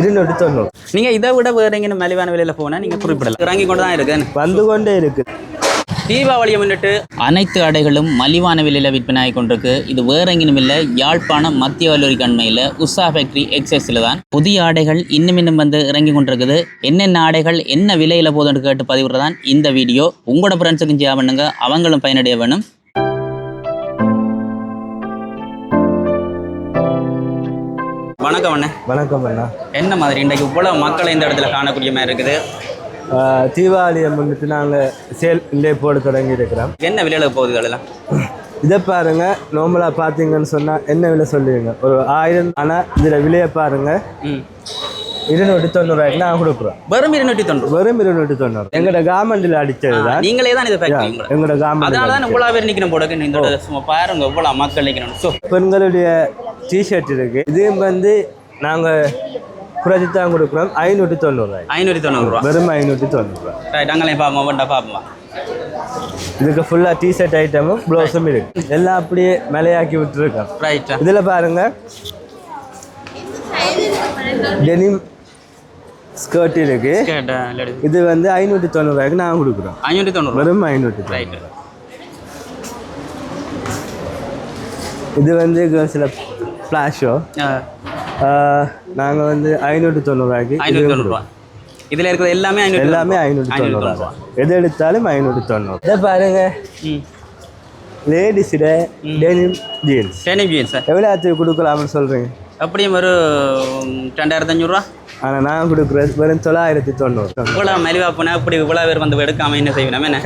இருநூற்றி தொண்ணூறு நீங்க இதை விட வேற எங்கேயும் மலிவான விலையில போனா நீங்க குறிப்பிடலாம். இறங்கி கொண்டு தான் இருக்கு வந்து கொண்டே இருக்கு. தீபாவளியை முன்னிட்டு அனைத்து ஆடைகளும் மலிவான விலையில் விற்பனை ஆகி கொண்டிருக்கு. இது வேற எங்கேயும் இல்லை யாழ்ப்பாணம் மத்திய வல்லூரி கண்மையில் உஷா ஃபேக்டரி எக்ஸஸில் தான். புதிய ஆடைகள் இன்னும் இன்னும் வந்து இறங்கி கொண்டிருக்குது. என்னென்ன ஆடைகள் என்ன விலையில் போதுன்னு கேட்டு பதிவுறதான் இந்த வீடியோ. உங்களோட ஃப்ரெண்ட்ஸுக்கும் ஷேர் பண்ணுங்க. அவங்களும் பயனடைய வேணும். வணக்கம் அண்ணே. வணக்கம் அண்ணா. என்ன மாதிரி இன்றைக்கு இவ்வளவு மக்களை இந்த இடத்துல காணக்கூடிய மாதிரி இருக்குது? தீபாவளியை முன்னிட்டு நாங்கள் சேல் இங்கே போட தொடங்கி இருக்கிறோம். என்ன விலையில போகுது அதெல்லாம் இதை பாருங்க நார்மலாக பார்த்தீங்கன்னு சொன்னால் என்ன விலை சொல்லுவீங்க? ஒரு ஆயிரம் ஆனால் இதில் விலையை பாருங்க. இருநூற்றி தொண்ணூறுவாய்க்கு நான் கொடுக்குறோம். வெறும் இருநூற்றி தொண்ணூறு வெறும் இருநூற்றி தொண்ணூறு எங்களோட கார்மெண்டில் அடித்தது தான். நீங்களே தான் இது எங்களோட கார்மெண்ட் அதனால தான் இவ்வளோ பேர் நிற்கணும் போட இந்த சும்மா பாருங்க இவ்வளோ மக்கள் நிற்கணும் பெண்களுடைய டிஷர்ட் இருக்கு. இதுவும் வந்து நாங்கள் குறைச்சி தான் கொடுக்குறோம். ஐநூற்றி தொண்ணூறுவாய் ஐநூற்றி தொண்ணூறுரூவா வெறும் ஐநூற்றி தொண்ணூறுவாய் ரைட் அங்கேயும் பார்ப்போம் வேண்டா பார்ப்போம் இதுக்கு ஃபுல்லாக டிஷர்ட் ஐட்டமும் ப்ளவுஸும் இருக்கு. எல்லாம் அப்படியே மேலையாக்கி விட்டுருக்கோம். ரைட்டா இதில் பாருங்க. டெனிம் ஸ்கர்ட் இருக்கு. இது வந்து ஐநூற்றி தொண்ணூறுவாய்க்கு நான் கொடுக்குறோம். ஐநூற்றி தொண்ணூறு வெறும் ஐநூற்றி ரைட்டு இது வந்து கேர்ள்ஸில் ஃப்ளாஷோ நாங்கள் வந்து ஐநூற்றி தொண்ணூறுவாய்க்கு ஐநூற்றி தொண்ணூறுரூவா இதில் இருக்கிறது எல்லாமே ஐநூற்றி எல்லாமே ஐநூற்றி தொண்ணூறுவா எது எடுத்தாலும் ஐநூற்றி தொண்ணூறு இதை பாருங்க. லேடிஸிட டெனிம் ஜீன்ஸ் டெனிம் ஜீன்ஸ் எவ்வளோ ஆச்சு கொடுக்கலாம்னு சொல்கிறீங்க அப்படியும் ஒரு ரெண்டாயிரத்தி அஞ்சூறுரூவா ஆனால் நான் கொடுக்குறது வெறும் தொள்ளாயிரத்தி தொண்ணூறு இவ்வளோ மலிவா போனால் இப்படி இவ்வளோ பேர் வந்து எடுக்காம என்ன செய்யணும் என்ன?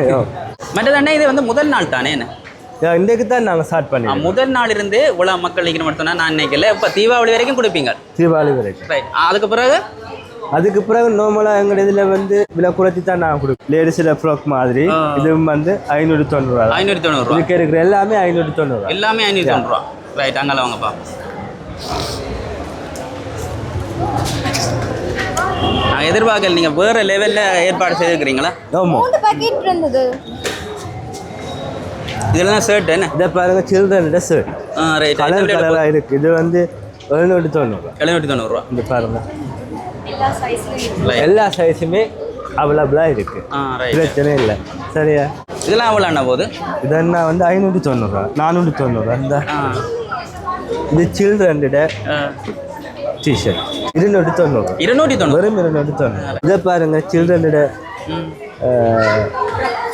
மற்றது அண்ணா இது வந்து முதல் நாள் தானே என்ன? இன்றைக்கு தான் நாங்கள் ஸ்டார்ட் பண்ணி முதல் நாள் இருந்து இவ்வளோ மக்கள் நிற்கணும் மட்டும் சொன்னா நான் நினைக்கல இப்போ தீபாவளி வரைக்கும் கொடுப்பீங்க. தீபாவளி வரைக்கும். ரைட் அதுக்கு பிறகு? அதுக்கு பிறகு நார்மலாக எங்கள் இதில் வந்து விலை குறைச்சி தான் நான் கொடுப்பேன் லேடிஸில் ஃப்ராக் மாதிரி. இதுவும் வந்து ஐநூற்றி தொண்ணூறுவா தான். ஐநூற்றி தொண்ணூறுரூவா இதுக்கு இருக்கிற எல்லாமே ஐநூற்றி தொண்ணூறுவா எல்லாமே ஐநூற்றி தொண்ணூறுரூவா ரைட் அங்கே வாங்கப்பா. நான் எதிர்பார்க்கல நீங்கள் வேறு லெவலில் ஏற்பாடு செய்திருக்கிறீங்களா? ஆமாம் மூணு பாக்கெட் இருந்தது இதில் தான் ஷர்ட் என்ன? இதை பாருங்க சில்ட்ரன் ட்ரெஸ் ஆ ரைட் கலர் கலராக இருக்குது இது வந்து எழுநூற்றி தொண்ணூறுவா எழுநூற்றி தொண்ணூறுரூவா இந்த பாருங்க. எல்லா சைஸுமே அவைலபிளாக இருக்குது ஆ ரைட் பிரச்சனை இல்லை. சரியா? இதெல்லாம் எவ்வளோ அண்ணா போகுது? இதெல்லாம் வந்து ஐநூற்றி தொண்ணூறுவா நானூற்றி தொண்ணூறுவா இந்த. இது சில்ட்ரன்ட. டிஷர்ட் இருநூற்றி தொண்ணூறு இருநூற்றி தொண்ணூறு வெறும் இருநூற்றி தொண்ணூறு இதை பாருங்க சில்ட்ரனோட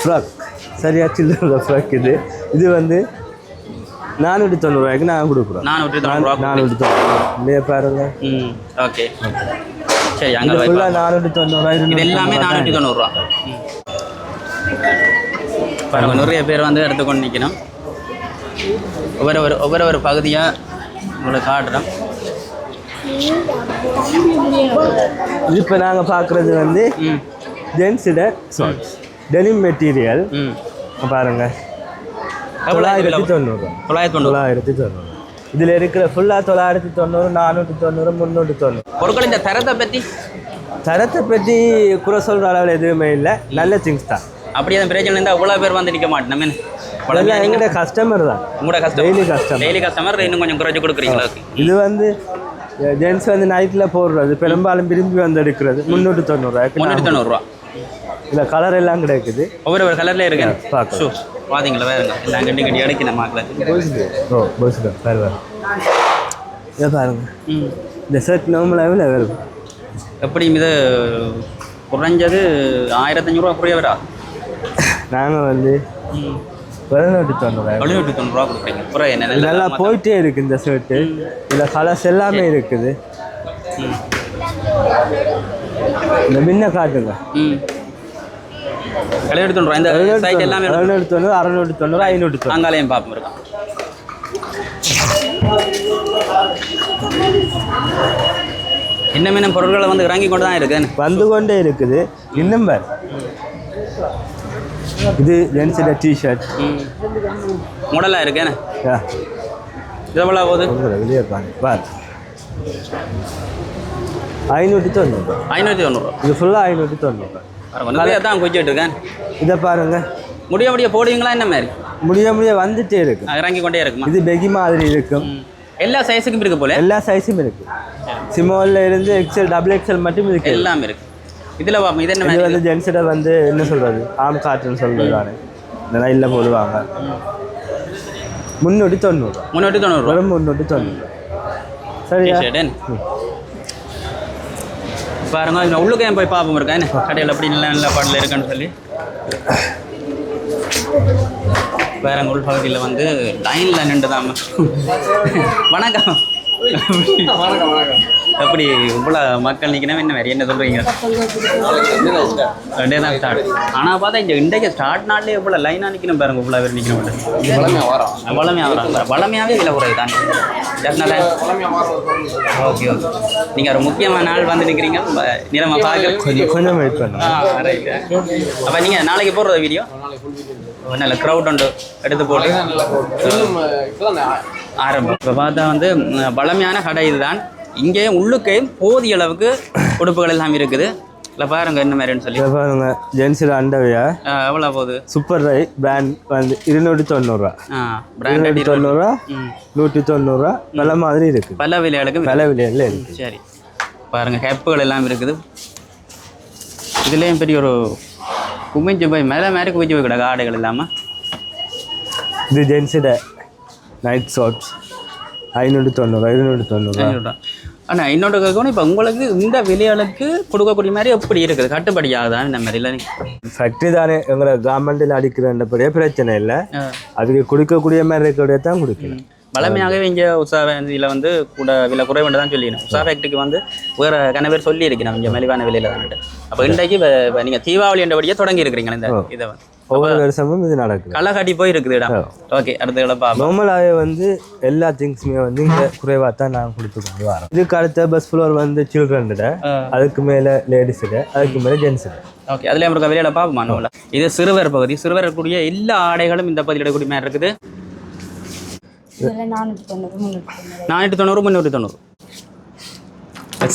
ஃப்ராக் சரியா சில்ட்ரனோட ஃப்ராக் இது இது வந்து நானூற்றி தொண்ணூறுவாய்க்கு நான் கொடுக்குறோம். நானூற்றி தொண்ணூறுரூவா நானூற்றி தொண்ணூறு இல்லையா பாருங்க. ம் ஓகே. சரி அங்கே. ஃபுல்லாக நானூற்றி தொண்ணூறுவா இது எல்லாமே நானூற்றி தொண்ணூறுரூவா ம். பாருங்க நிறைய பேர் வந்து எடுத்துக்கொண்டு நிற்கணும் ஒவ்வொரு ஒரு ஒவ்வொரு ஒரு பகுதியாக உங்களுக்கு காட்டுறோம். இப்போ நாங்கள் பார்க்குறது வந்து ம். ஜென்ஸிட டெனிம் மெட்டீரியல் ம். பாருங்க. தொள்ளாயிரத்தி தொண்ணூறு. தொள்ளாயிரத்தி தொள்ளாயிரத்தி தொண்ணூறு. இதில் இருக்கிற ஃபுல்லாக தொள்ளாயிரத்தி தொண்ணூறு நானூற்றி தொண்ணூறு முந்நூற்றி தொண்ணூறு. பொருட்கள் இந்த தரத்தை பற்றி தரத்தை பற்றி குறை சொல்கிற அளவில் எதுவுமே இல்லை. நல்ல திங்ஸ் தான். அப்படியே அந்த பிரச்சனை இருந்தால் அவ்வளோ பேர் வந்து நிற்க மாட்டேன். மீன் எங்களோட கஸ்டமர் தான். உங்களோட கஸ்டமர் customer. டெய்லி கஸ்டமர் இன்னும் கொஞ்சம் குறைச்சி கொடுக்குறீங்களா? இது வந்து ஜென்ஸ் வந்து நைட்டில் போடுறது பெரும்பாலும் விரும்பி வந்து எடுக்கிறது. முந்நூற்றி தொண்ணூறுரூவாய்க்கு முந்நூற்றி தொண்ணூறுரூவா இதில் கலர் எல்லாம் கிடைக்குது. ஒவ்வொரு ஒரு கலர்ல இருக்கு. ஷூ பாத்தீங்களா வேறுங்க எல்லாம் கட்டி கட்டி அடிக்கணும் மாக்கில் ஓ பஸ் வேறு வேறு. இதை பாருங்க. இந்த ஷர்ட் நார்மலாகவே வரும்? எப்படியும் இது குறைஞ்சது ஆயிரத்தஞ்சூறுவா குறைய வரா. நாங்கள் வந்து பதினெட்டு தொண்ணூறுரூவா எழுநூற்றி தொண்ணூறுவா கொடுக்குறீங்க என்ன நல்லா போயிட்டே இருக்கு இந்த ஷர்ட்டு இதில் கலர்ஸ் எல்லாமே இருக்குது. இந்த மின்ன காட்டுங்க. எழுநூற்றி தொண்ணூறுவா இந்த சைட் எல்லாமே எழுநூற்றி தொண்ணூறு அறநூற்றி தொண்ணூறு ஐநூற்றி தொண்ணூறு அங்காலையும் பார்ப்போம் இருக்கான் இன்னும் இன்னும் பொருட்களை வந்து இறங்கி கொண்டு தான் இருக்குன்னு. வந்து கொண்டே இருக்குது. இன்னும் பாரு இது ஜென்ஸோட டிஷர்ட் மாடலாக இருக்கேன்னு. இது எவ்வளோ போகுது வெளியே பாரு பாரு. ஐநூற்றி தொண்ணூறு. ஐநூற்றி தொண்ணூறுவா இது ஃபுல்லாக ஐநூற்றி தொண்ணூறு. நிறைய தான் குச்சிட்டு இருக்கேன் இதை பாருங்க. முடிய முடிய போடுவீங்களா என்ன மாதிரி? முடிய முடிய வந்துட்டே இருக்கு. இறங்கி கொண்டே இருக்குமா? இது பெகி மாதிரி இருக்கும். எல்லா சைஸுக்கும் இருக்கு போல? எல்லா சைஸும் இருக்கு. சிமோல்ல இருந்து எக்ஸல் டபுள் எக்ஸல் மட்டும் இருக்கு. எல்லாம் இருக்கு. இதுல பாப்போம் இது என்ன இது வந்து ஜென்ஸிட வந்து என்ன சொல்றது? ஆம் காற்றுன்னு சொல்றது தானே இதெல்லாம் இல்லை போடுவாங்க. முன்னூற்றி தொண்ணூறு. முன்னூற்றி தொண்ணூறு முன்னூற்றி தொண்ணூறு. சரியா? பாருங்க இந்த உள்ளுக்கு ஏன் போய் பார்ப்போம் இருக்கா என்ன? கடையில் அப்படி நல்ல நல்ல பாடல இருக்குன்னு சொல்லி. பாருங்க உள் பகுதியில் வந்து லைனில் நின்று தான் வணக்கம். எப்படி இவ்வளோ மக்கள் நிற்கணும் என்ன வேறு என்ன சொல்கிறீங்க ரெண்டே தான் ஸ்டார்ட் ஆனால் பார்த்தா இந்த இன்றைக்கு ஸ்டார்ட் நாள்லேயே இவ்வளோ லைனாக நிற்கணும் பாருங்க இவ்வளோ பேர் நிற்கணும் வளமையாக வரும் வளமையாகவே விலை குறைவு தான் அதனால ஓகே ஓகே நீங்கள் ஒரு முக்கியமான நாள் வந்து நிற்கிறீங்க நிறமை பார்க்க கொஞ்சம் கொஞ்சம் வெயிட் பண்ணுங்க. அப்போ நீங்கள் நாளைக்கு போடுற வீடியோ நல்ல க்ரௌட் உண்டு. எடுத்து போட்டு ஆரம்பம். இப்போ பார்த்தா வந்து பழமையான கடை இதுதான். இங்கேயும் உள்ளுக்கையும் போதிய அளவுக்கு உடுப்புகள் எல்லாம் இருக்குது. இல்லை பாருங்க என்ன மாதிரின்னு சொல்லி. பாருங்க ஜென்ஸில் அண்டவையா? எவ்வளோ போகுது? சூப்பர் ரை பிராண்ட் வந்து இருநூற்றி தொண்ணூறுரூவா இருநூற்றி தொண்ணூறுரூவா நூற்றி தொண்ணூறுரூவா நல்ல மாதிரி இருக்கு. பல விலைகளுக்கு விலை விலையில் இருக்கு. சரி. பாருங்க கேப்புகள் எல்லாம் இருக்குது. இதுலேயும் பெரிய ஒரு குமிஞ்சு போய் மேலே மேலே குமிஞ்சு போய் கிடக்கு ஆடைகள் இல்லாமல் இது ஜென்ஸிட நைட் ஷார்ட்ஸ் ஐநூற்றி தொண்ணூறுரூவா இருநூற்றி தொண்ணூறுரூவா ஆனால் இன்னொரு கேட்கணும் இப்போ உங்களுக்கு இந்த விலைகளுக்கு கொடுக்கக்கூடிய மாதிரி எப்படி இருக்குது? கட்டுப்படி ஆகுதா? இந்த மாதிரி? இல்லை ஃபேக்ட்ரி தானே எங்களை கவர்மெண்ட்டில் அடிக்கிறன்றபடியே பிரச்சனை இல்லை. அதுக்கு கொடுக்கக்கூடிய மாதிரி இருக்கக்கூடிய தான் கொடுக்கணும். வளமையாகவே இங்கே உஷா இதில் வந்து கூட விலை குறைவுண்டு தான் சொல்லிடணும். உஷா ஃபேக்ட்ரிக்கு வந்து வேறு கன பேர் சொல்லி இருக்கிறோம் இங்கே மலிவான விலையில் தான்ட்டு அப்போ இன்றைக்கு நீங்கள் தீபாவளி என்றபடியே தொடங்கி இருக்கிறீங்க இந்த இதை வந்து. ஒவ்வொரு வருஷமும் இது நடக்குது. களை காட்டி போய் இருக்குது இடம் ஓகே அடுத்த பார்ப்போம். நார்மலாகவே வந்து எல்லா திங்ஸுமே வந்து இங்கே குறைவாக தான் நாங்கள் கொடுத்து கொண்டு வரோம் இதுக்கு அடுத்த பஸ் ஃப்ளோர் வந்து சில்ட்ரன்ட அதுக்கு மேலே லேடிஸுட அதுக்கு மேலே ஜென்ஸுட ஓகே அதுலேயும் இருக்க வெளியில் பார்ப்போமா நூலில் இது சிறுவர் பகுதி. சிறுவர் கூடிய எல்லா ஆடைகளும் இந்த பகுதியில் கூடிய மாதிரி இருக்குது. இதெல்லாம் நானூற்றி தொண்ணூறு முந்நூற்றி தொண்ணூறு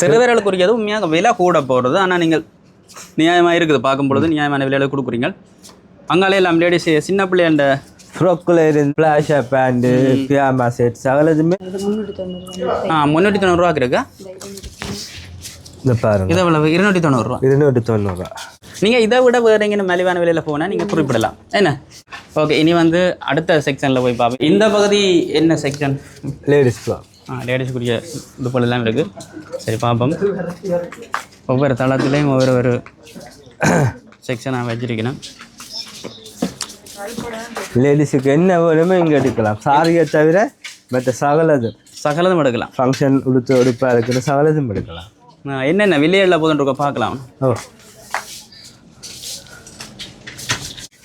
சிறுவர்களுக்குரியது உண்மையாக விலை கூட போகிறது ஆனால் நீங்கள் நியாயமாக இருக்குது. பார்க்கும் பொழுது நியாயமான விலையில கொடுக்குறீங்க. அங்காலே எல்லாம் லேடிஸ் சின்ன பிள்ளைண்ட ஃப்ராக்கில் இருந்து பிளாஷா பேண்ட்டு பியாமா செட் சகலதுமே. இது ஆ முந்நூற்றி தொண்ணூறுரூவாக்கு இருக்கா? இந்த பாருங்க. இது எவ்வளவு? இருநூற்றி தொண்ணூறுரூவா இருநூற்றி தொண்ணூறுரூவா நீங்கள் இதை விட வேறு எங்கேயும் மலிவான விலையில் போனால் நீங்கள் குறிப்பிடலாம். என்ன? ஓகே இனி வந்து அடுத்த செக்ஷனில் போய் பார்ப்போம். இந்த பகுதி என்ன செக்ஷன் லேடிஸ் ஆ லேடிஸுக்குரிய துப்பல் எல்லாம் இருக்குது சரி பார்ப்போம். ஒவ்வொரு தளத்துலேயும் ஒவ்வொரு ஒரு செக்ஷனாக வச்சிருக்கணும். லேடிஸுக்கு என்ன வேணுமோ இங்கே எடுக்கலாம். சாரியை தவிர மற்ற சகலது. சகலதும் எடுக்கலாம். ஃபங்க்ஷன் உடுத்து உடுப்பாக இருக்கிற சகலதும் எடுக்கலாம். என்னென்ன விலையில் போதுன்ற பார்க்கலாம். ஓ.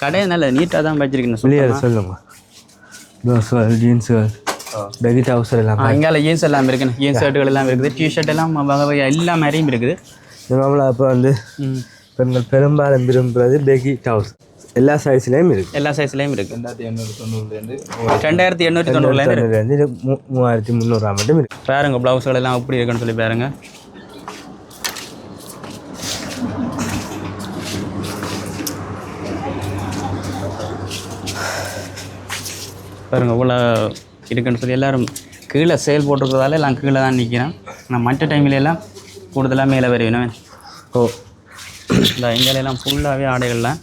கடையை நல்ல நீட்டாக தான் வச்சிருக்கணும். வெளியே சொல்லி சொல்லுங்க. ப்ளவுஸ்கள் ஜீன்ஸுகள் பெகி டவுசர் எல்லாம் இங்கால ஜீன்ஸ் எல்லாம் இருக்குண்ணே ஜீன்ஸ் ஷர்ட்டுகள் எல்லாம் இருக்குது. டிஷர்ட் எல்லாம் வகை வகை எல்லா மாதிரியும் இருக்குது. நார்மலாக அப்போ வந்து பெண்கள் பெரும்பாலும் விரும்புறது பெகி டவுசர் எல்லா சைஸ்லேயும் இருக்கு. எல்லா சைஸ்லேயும் இருக்குது ரெண்டாயிரத்தி எண்ணூற்றி தொண்ணூறுலேருந்து இருக்கு தொண்ணூறுலேருந்து இது மூ மூவாயிரத்தி முந்நூறுரூவா மட்டும் இருக்கு. பாருங்க ப்ளவுஸ்கள் எல்லாம் எப்படி இருக்குன்னு சொல்லி பாருங்க. பாருங்க இவ்வளோ இருக்குன்னு சொல்லி எல்லாரும் கீழே சேல் போட்டிருக்கிறதால எல்லாம் கீழே தான் நிற்கிறேன் நான் மற்ற டைம்ல எல்லாம் கூடுதலாக மேலே வருவேன் ஓ. இந்த எல்லாம் ஃபுல்லாகவே ஆடைகள்லாம்.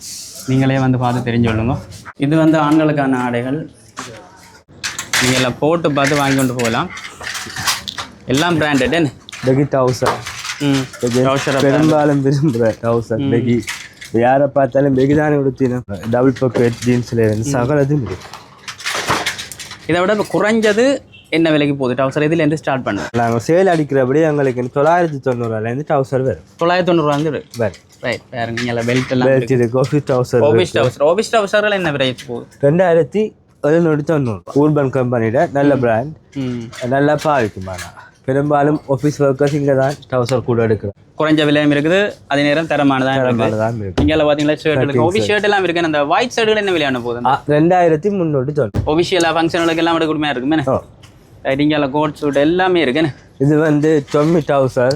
நீங்களே வந்து பார்த்து தெரிஞ்சு கொள்ளுங்க இது வந்து ஆண்களுக்கான ஆடைகள். நீங்கள் எல்லாம் போட்டு பார்த்து வாங்கி கொண்டு போகலாம். எல்லாம் பிராண்டட் பெகி டவுசர் ம். பெரும்பாலும் விரும்புகிற டவுசர் பெகி யாரை பார்த்தாலும் பெகி தானே உடுத்தினோம். டபுள் பாக்கெட் ஜீன்ஸில் இருந்து சகலதும் இருக்கு. இதை விட இப்போ குறைஞ்சது என்ன விலைக்கு போகுது? டவுசர் இதுலேருந்து ஸ்டார்ட் பண்ணுது? நாங்கள் சேல் அடிக்கிறபடி எங்களுக்கு தொள்ளாயிரத்தி தொண்ணூறுவாலேருந்து டவுசர் வரும். தொள்ளாயிரத்தி தொண்ணூறுவா வந்து வரும். ரைட் பாருங்க இங்கே பெல்ட் எல்லாம் பெல்ட் இருக்கு. ஆஃபீஸ் டவுசர் ஓபிஸ் டவுசர் ஓபிஸ் டவுசரில் என்ன பிரைஸ் போகுது ரெண்டாயிரத்தி எழுநூற்றி தொண்ணூறு. ஊர்பன் கம்பெனியோட நல்ல பிராண்ட் நல்லா பாவிக்குமாண்ணா பெரும்பாலும் ஆஃபீஸ் ஒர்க்கர்ஸ் இங்கே தான் டவுசர் கூட எடுக்கிறோம் குறைஞ்ச விலையும் இருக்குது அதே நேரம் தரமானதான் இருக்குது. இங்கே பார்த்தீங்களா ஷர்ட் இருக்கு. ஓபிஸ் ஷர்ட் எல்லாம் இருக்கு. அந்த ஒயிட் ஷர்ட்டுகள் என்ன விலையான போகுது? ரெண்டாயிரத்தி முந்நூற்றி தொண்ணூறு. ஒபிஷியலாக ஃபங்க்ஷனுக்கு எல்லாம் கொடுமையாக இருக்குமே இங்கே கோட் சூட் எல்லாமே இருக்குன்னு. இது வந்து டொம்மி டவுசர்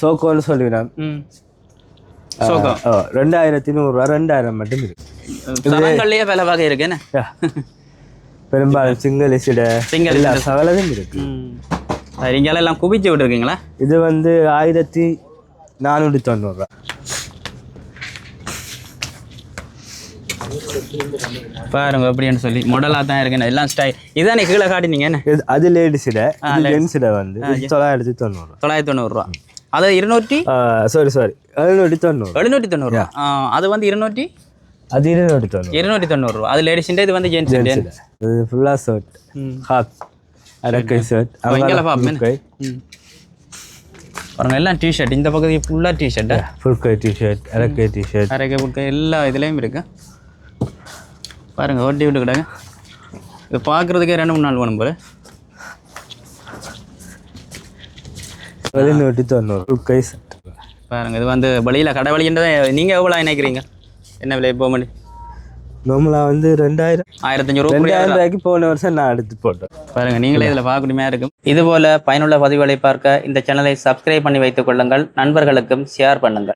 சோக்கோன்னு சொல்லிவிடும் ஓ ரெண்டாயிரத்தி நூறுரூவா ரெண்டாயிரம் மட்டும் இருக்கு. விலை வகை இருக்குன்னு. பெரும்பாலும் சிங்கிள் இசிட Single எல்லா. சகலதும் இருக்கு. ம். சரி இங்கெல்லாம் எல்லாம் குவிச்சு விட்டுருக்கீங்களா? இது வந்து ஆயிரத்தி நானூற்றி தொண்ணூறுரூவா பாருங்க எப்படின்னு சொல்லி மாடலாக தான் இருக்குண்ணே எல்லாம் ஸ்டைல் இதானே கீழே காட்டினீங்க என்ன? அது லேடிஸிட இது ஜென்ஸிட வந்து. இது தொள்ளாயிரத்தி தொண்ணூறு. தொள்ளாயிரத்தி தொண்ணூறுரூவா அது இருநூற்றி? சாரி சாரி எழுநூற்றி தொண்ணூறு. எழுநூற்றி தொண்ணூறுரூவா அது வந்து இருநூற்றி? அது இருநூற்றி தொண்ணூறு. இருநூற்றி தொண்ணூறுரூவா அது லேடிஸ்ண்டே இது வந்து ஜென்ஸ் இது ஃபுல்லாக ஷர்ட் ஹாக் அரக்கை ஷர்ட் பாருங்க எல்லாம் டிஷர்ட் இந்த பகுதி ஃபுல்லாக டிஷர்ட்டா ஃபுல் கை டிஷர்ட் அரக்கை டிஷர்ட் அரைக்க புட்க எல்லா இதுலேயும் இருக்கு. பாருங்க ஓட்டி விட்டு கிடாங்க இது பார்க்குறதுக்கே ரெண்டு மூணு நாள் வேணும் போல. எழுநூற்றி தொண்ணூறு கை ஷர்ட் பாருங்க இது வந்து வழியில் கடை வழின்றதை நீங்கள் எவ்வளோ நினைக்கிறீங்க? என்ன விலை போக முடியும் நார்மலாக வந்து ரெண்டாயிரம். ஆயிரத்தஞ்சு ரூபா ரெண்டாயிரம் ரூபாய்க்கு போன வருஷம் நான் எடுத்து போட்டேன். பாருங்க நீங்களே இதில் பார்க்கணுமே இருக்கும். இதுபோல பயனுள்ள பதிவுகளை பார்க்க இந்த சேனலை சப்ஸ்கிரைப் பண்ணி வைத்துக் கொள்ளுங்கள். நண்பர்களுக்கும் ஷேர் பண்ணுங்கள்.